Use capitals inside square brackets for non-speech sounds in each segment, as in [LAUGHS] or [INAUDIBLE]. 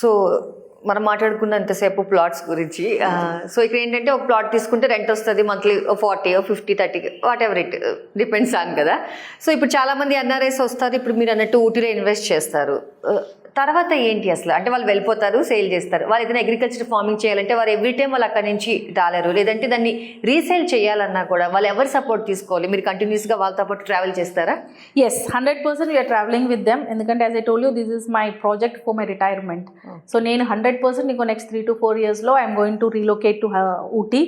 So మనం మాట్లాడుకున్న ఎంతసేపు ప్లాట్స్ గురించి సో ఇక్కడ ఏంటంటే ఒక ప్లాట్ తీసుకుంటే రెంట్ వస్తుంది monthly forty fifty thirty whatever it depends on కదా. సో ఇప్పుడు చాలామంది ఎన్ఆర్ఎస్ ఎన్ఆర్ఐస్ వస్తారు ఇప్పుడు మీరు అన్నట్టు ఊటీలో ఇన్వెస్ట్ చేస్తారు. తర్వాత ఏంటి అసలు? అంటే వాళ్ళు వెళ్ళిపోతారు సేల్ చేస్తారు. వాళ్ళు ఏదైనా అగ్రికల్చర్ ఫార్మింగ్ చేయాలంటే వారు ఎవ్రీ టైం వాళ్ళు అక్కడి నుంచి రాలేరు. లేదంటే దాన్ని రీసేల్ చేయాలన్నా కూడా వాళ్ళు ఎవరు సపోర్ట్ తీసుకోవాలి? మీరు కంటిన్యూస్గా వాళ్ళతో పాటు ట్రావెల్ చేస్తారా? Yes hundred percent we're travelling with them ఎందుకంటే as I told you this is my project for my retirement so నేను హండ్రెడ్ పర్సెంట్ ఇంకో నెక్స్ట్ త్రీ టు ఫోర్ ఇయర్స్లో I'm going to relocate to Ooty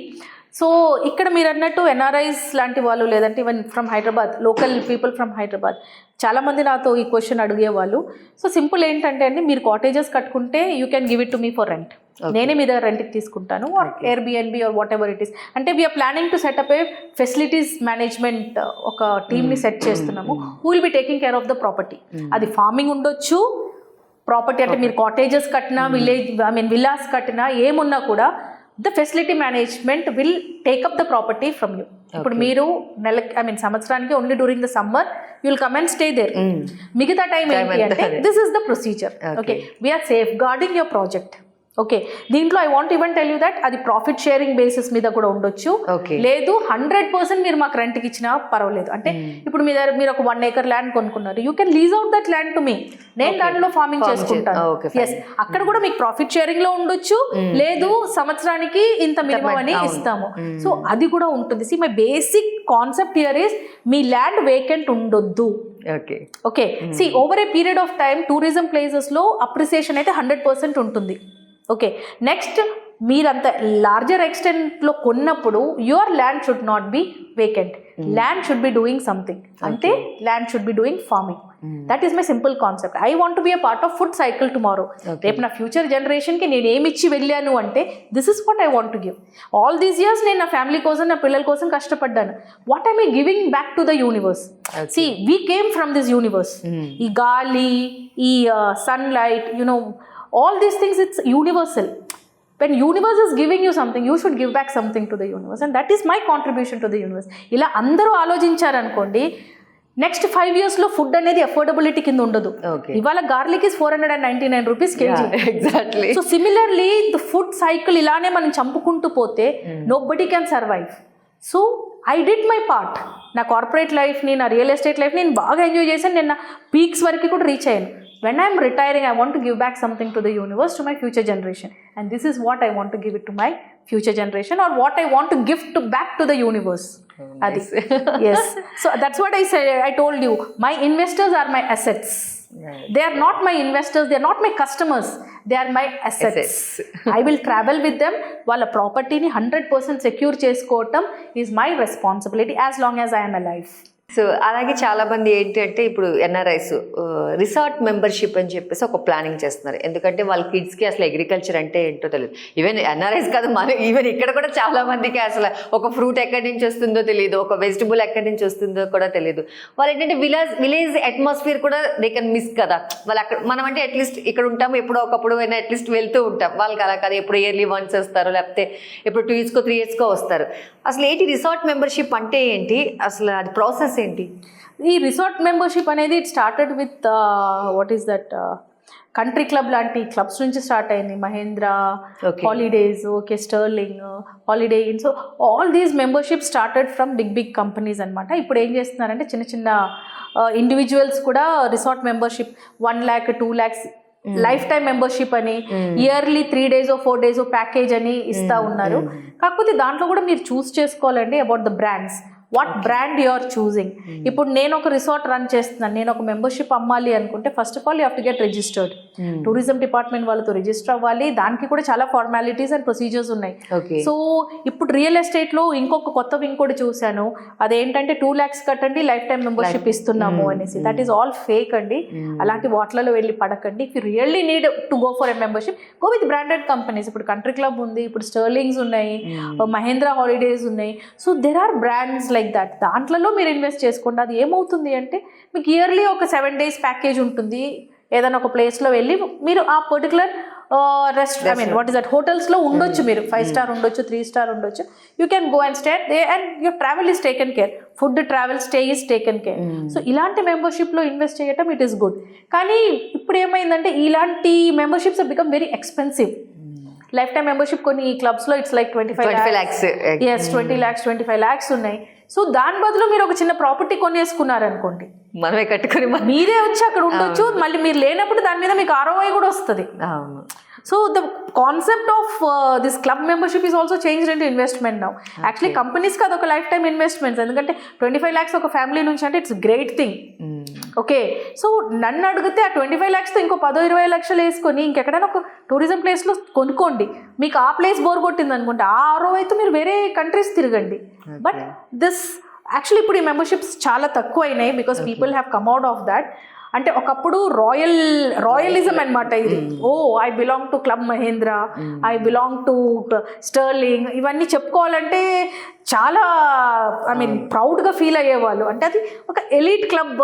so ఇక్కడ మీరు అన్నట్టు NRIs లాంటి వాళ్ళు లేదంటే even from Hyderabad local people from Hyderabad చాలామంది నాతో ఈ క్వశ్చన్ అడిగేవాళ్ళు. సో సింపుల్ ఏంటంటే అండి మీరు కాటేజెస్ కట్టుకుంటే you can give it to me for rent నేనే మీ దగ్గర రెంట్కి తీసుకుంటాను or Airbnb or whatever it is అంటే we're planning to set up a facilities management ఒక టీమ్ని సెట్ చేస్తున్నాము. Who will be taking care of the property అది ఫార్మింగ్ ఉండొచ్చు. ప్రాపర్టీ అంటే మీరు కాటేజెస్ కట్టినా విలేజ్ ఐ మీన్ విల్లాస్ కట్టినా ఏమున్నా కూడా the facility management will take up the property from you ఇప్పుడు మీరు నెలకి ఐ మీన్ సంవత్సరానికి only during the summer you will come and stay there మిగతా టైం Time ఏంటి అంటే. This is the procedure okay we're safeguarding your project okay. దీంట్లో I want even tell you that అది profit sharing basis మీద కూడా ఉండొచ్చు. లేదు hundred percent మీరు మాకు రెంట్కి ఇచ్చినా పర్వాలేదు. అంటే Hmm. ఇప్పుడు మీ దగ్గర మీరు ఒక వన్ ఏకర్ ల్యాండ్ కొనుక్కున్నారు. You can lease out that land to me నేను. దాంట్లో ఫార్మింగ్ చేసుకుంటాను. ఎస్ అక్కడ కూడా మీకు ప్రాఫిట్ షేరింగ్లో ఉండొచ్చు. లేదు సంవత్సరానికి ఇంత మినిమం అని. ఇస్తాము. సో అది కూడా ఉంటుంది. See my basic concept here is me land vacant ఉండొద్దు. Okay. Okay. See over a period of time tourism ప్లేసెస్లో అప్రిసియేషన్ అయితే హండ్రెడ్ పర్సెంట్ ఉంటుంది. ఓకే నెక్స్ట్ మీరంత లార్జర్ ఎక్స్టెంట్లో కొన్నప్పుడు your land should not be vacant land should be doing something అంటే land should be doing farming that is my simple concept I want be a part of food cycle tomorrow రేపు నా future జనరేషన్కి నేను ఏమి ఇచ్చి వెళ్ళాను అంటే this is what I want give all these years నేను నా ఫ్యామిలీ కోసం నా పిల్లల కోసం కష్టపడ్డాను. What I me giving back to the universe see we came from this universe ఈ గాలి ఈ sun light you know all these things it's universal when universe is giving you something you should give back something to the universe and that is my contribution to the universe ఇలా అందరూ ఆలోచించారనుకోండి next five ఇయర్స్లో food అనేది affordability కింద ఉండదు. ఇవాళ garlic is four hundred and ninety nine rupees KG exactly so similarly the food cycle ఇలానే మనం చంపుకుంటూ పోతే nobody can survive so I did my part నా కార్పొరేట్ లైఫ్ని నా రియల్ ఎస్టేట్ లైఫ్ నేను బాగా ఎంజాయ్ చేశాను. నేను నా పీక్స్ వరకు కూడా రీచ్ అయ్యాను. when I'm retiring I want give back something to the universe to my future generation and this is what I want give it to my future generation or what I want gift back to the universe [LAUGHS] అది yes so that's what I I told you my investors are my assets they are not my investors they are not my customers they are my assets [LAUGHS] I will travel with them వాళ్ళ ప్రాపర్టీని hundred percent secure చేసుకోవటం is my responsibility as long as I'm a life So అలాగే చాలా మంది ఏంటి అంటే ఇప్పుడు NRIs resort membership అని చెప్పేసి ఒక ప్లానింగ్ చేస్తున్నారు. ఎందుకంటే వాళ్ళ కిడ్స్కి అసలు అగ్రికల్చర్ అంటే ఏంటో తెలియదు ఈవెన్ ఎన్ఆర్ఐస్ కాదు మన ఈవెన్ ఇక్కడ కూడా చాలా మందికి అసలు ఒక ఫ్రూట్ ఎక్కడి నుంచి వస్తుందో తెలియదు ఒక వెజిటబుల్ ఎక్కడి నుంచి వస్తుందో కూడా తెలియదు వాళ్ళు ఏంటంటే విలేజ్ విలేజ్ అట్మాస్ఫియర్ కూడా దే కెన్ మిస్ కదా. వాళ్ళు అక్కడ మనం అంటే అట్లీస్ట్ ఇక్కడ ఉంటాము ఎప్పుడో ఒకప్పుడు అయినా అట్లీస్ట్ వెళ్తూ ఉంటాం. వాళ్ళకి అలా కాదు ఎప్పుడు ఇయర్లీ వన్స్ వస్తారు లేకపోతే ఎప్పుడు టూ ఇయర్స్కో త్రీ ఇయర్స్కో వస్తారు. అసలు ఏంటి రిసార్ట్ మెంబర్షిప్ అంటే ఏంటి? అసలు అది ప్రాసెస్ ఏంటి? ఈ రిసార్ట్ మెంబర్షిప్ అనేది it started with what is that country club లాంటి క్లబ్స్ నుంచి స్టార్ట్ అయింది. Mahindra. Holidays okay Sterling holiday in so all these membership started from big big companies అనమాట ఇప్పుడు ఏం చేస్తున్నారంటే చిన్న చిన్న ఇండివిజువల్స్ కూడా resort membership one lakh two lakhs life time membership అని yearly three days four days package అని ఇస్తా ఉన్నారు. కాకపోతే దాంట్లో కూడా మీరు చూస్ చేసుకోవాలండి about the brands what brand you are choosing ఇప్పుడు నేను ఒక రిసార్ట్ రన్ చేస్తున్నాను. నేను ఒక మెంబర్షిప్ అమ్మాలి అనుకుంటే first of all you have to get registered tourism department వాళ్ళతో రిజిస్టర్ అవ్వాలి. దానికి కూడా చాలా ఫార్మాలిటీస్ అండ్ ప్రొసీజర్స్ ఉన్నాయి. సో ఇప్పుడు రియల్ ఎస్టేట్లో ఇంకొక కొత్త ఇంకోటి చూశాను. అదేంటంటే టూ ల్యాక్స్ కట్టండి లైఫ్ టైం మెంబర్షిప్ ఇస్తున్నాము అనేసి. దట్ ఈస్ ఆల్ ఫేక్ అండి. అలాంటి వాటిలలో వెళ్ళి పడకండి. If you really need to go for a membership go with branded companies ఇప్పుడు కంట్రీ క్లబ్ ఉంది ఇప్పుడు స్టర్లింగ్స్ ఉన్నాయి మహేంద్ర హాలిడేస్ ఉన్నాయి. So there are brands like that. దాంట్లలో మీరు ఇన్వెస్ట్ చేసుకోండి. అది ఏమవుతుంది అంటే మీకు ఇయర్లీ ఒక సెవెన్ డేస్ ప్యాకేజ్ ఉంటుంది. ఏదైనా ఒక ప్లేస్లో వెళ్ళి మీరు ఆ particular rest I mean what is that? హోటల్స్లో ఉండొచ్చు మీరు. ఫైవ్ స్టార్ ఉండొచ్చు త్రీ స్టార్ ఉండొచ్చు. You can go and stay there and your travel is taken care. Food travel stay is taken care. So ఇలాంటి మెంబర్షిప్లో ఇన్వెస్ట్ చేయటం it is good. కానీ ఇప్పుడు ఏమైందంటే ఇలాంటి memberships become very expensive. Life time membership కొన్ని క్లబ్స్లో it's like twenty five twenty five lakhs yes twenty lakhs twenty five lakhs ఉన్నాయి. So దాని బదులు మీరు ఒక చిన్న ప్రాపర్టీ కొనేసుకున్నారు అనుకోండి మనమే కట్టుకుని మీరే వచ్చి అక్కడ ఉండొచ్చు మళ్ళీ మీరు లేనప్పుడు దాని మీద మీకు ఆర్ఓఐ కూడా వస్తుంది. So the concept of this club membership is also change into investment now actually కంపెనీస్కి అది ఒక లైఫ్ టైం ఇన్వెస్ట్మెంట్స్ ఎందుకంటే ట్వంటీ ఫైవ్ ల్యాక్స్ ఒక ఫ్యామిలీ నుంచి అంటే it's great thing. Okay. So నన్ను అడిగితే ఆ ట్వంటీ ఫైవ్ ల్యాక్స్తో ఇంకో పదో ఇరవై లక్షలు వేసుకొని ఇంకెక్కడైనా ఒక టూరిజం ప్లేస్లో కొనుక్కోండి. మీకు ఆ ప్లేస్ బోర్ కొట్టింది అనుకుంటే ఆ ఆరో అయితే మీరు వేరే కంట్రీస్ తిరగండి. బట్ దిస్ యాక్చువల్లీ ఇప్పుడు ఈ మెంబర్షిప్స్ చాలా తక్కువ అయినాయి because people have come out of that. అంటే ఒకప్పుడు రాయల్ రాయలిజం అనమాట ఇది. ఓ I belong to club Mahindra I belong to Sterling. ఇవన్నీ చెప్పుకోవాలంటే చాలా ఐ మీన్ ప్రౌడ్గా ఫీల్ అయ్యేవాళ్ళు. అంటే అది ఒక elite club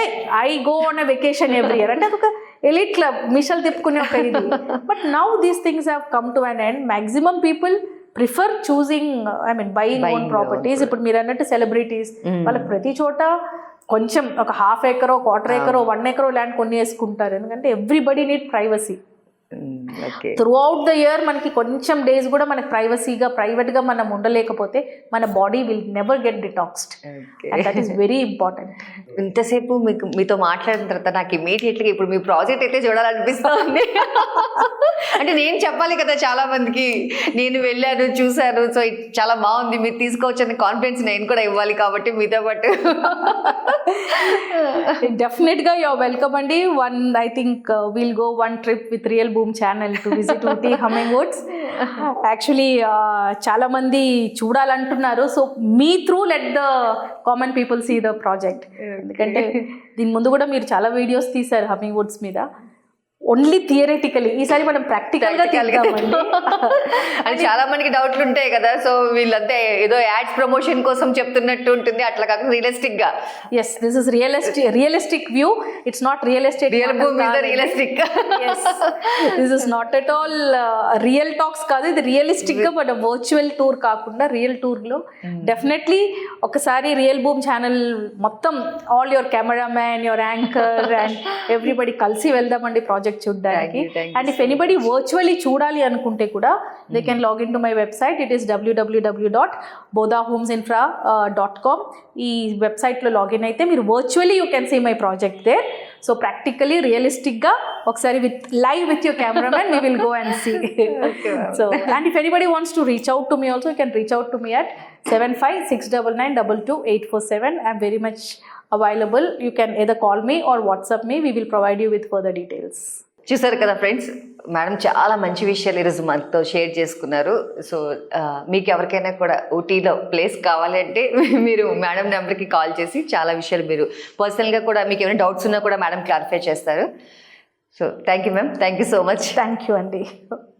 a I go on a vacation every year. అంటే అది ఒక ఎలీట్ క్లబ్ మిషల్ తిప్పుకునే ఒక ఇది. But now these things have come to an end. Maximum people prefer choosing I mean buying own properties. ఇప్పుడు మీరు అన్నట్టు సెలబ్రిటీస్ వాళ్ళకి ప్రతి చోట కొంచెం ఒక హాఫ్ ఏకరో క్వార్టర్ ఏకరో వన్ ఏకరో ల్యాండ్ కొన్ని వేసుకుంటారు ఎందుకంటే everybody need privacy throughout the year మనకి కొంచెం డేస్ కూడా మనకి ప్రైవసీగా ప్రైవేట్గా మనం ఉండలేకపోతే మన body will never get detoxed that is very important ఇంతసేపు మీకు మీతో మాట్లాడిన తర్వాత నాకు ఇమీడియట్గా ఇప్పుడు మీ ప్రాజెక్ట్ అయితే చూడాలనిపిస్తుంది. అంటే నేను చెప్పాలి కదా చాలా మందికి నేను వెళ్ళాను చూశాను సో చాలా బాగుంది మీరు తీసుకోవచ్చని కాన్ఫిడెన్స్ నేను కూడా ఇవ్వాలి కాబట్టి మీతో పాటు. డెఫినెట్గా యువర్ వెల్కమ్ అండి. One I think will go one trip with Real Boom channel to visit Ooty Humming Woods actually చాలా మంది చూడాలంటున్నారు. So me through let the common people see the project ఎందుకంటే దీని ముందు కూడా మీరు చాలా వీడియోస్ తీశారు హమ్మింగ్ వుడ్స్ మీద. ఓన్లీ థియరిటికలీ ఈసారి మనం ప్రాక్టికల్గా తీద్దామండి. [LAUGHS] అని చాలా మందికి డౌట్లు ఉంటాయి కదా సో వీళ్ళంతా ఏదో యాడ్స్ ప్రమోషన్ కోసం చెప్తున్నట్టు ఉంటుంది అట్లా కాకుండా రియలిస్టిక్గా yes this is realistic realistic view it's not real estate real realistic this is not at all real talks కాదు ఇది రియలిస్టిక్గా మన వర్చువల్ టూర్ కాకుండా రియల్ టూర్లో. డెఫినెట్లీ ఒకసారి రియల్ బూమ్ ఛానల్ మొత్తం all your cameraman your anchor and everybody కలిసి వెళ్దామండి ప్రాజెక్ట్ చూడడానికి. Thank you, thank you. And if anybody virtually చూడాలి అనుకుంటే కూడా they can log in to my website it is WWW dot Boda homes infra dot com ఈ వెబ్సైట్లో login అయితే మీరు virtually you can see my project there so practically రియలిస్టిక్గా ఒకసారి with live with your cameramen we will go and see so and if anybody wants to reach out to me also you can reach out to me at seven five six double nine double two eight four seven I'm very much available you can either call me or WhatsApp me we will provide you with further details చూసారు కదా friends madam చాలా మంచి విషయాలు ఈరోజు మనతో share చేసుకున్నారు. So మీకు ఎవరికైనా కూడా ఊటీలో ప్లేస్ కావాలంటే [LAUGHS] మీరు మేడం నెంబర్కి కాల్ చేసి చాలా విషయాలు మీరు పర్సనల్గా కూడా మీకు ఏమైనా డౌట్స్ ఉన్నా కూడా మేడం క్లారిఫై చేస్తారు. So thank you ma'am thank you so much. Thank you అండి.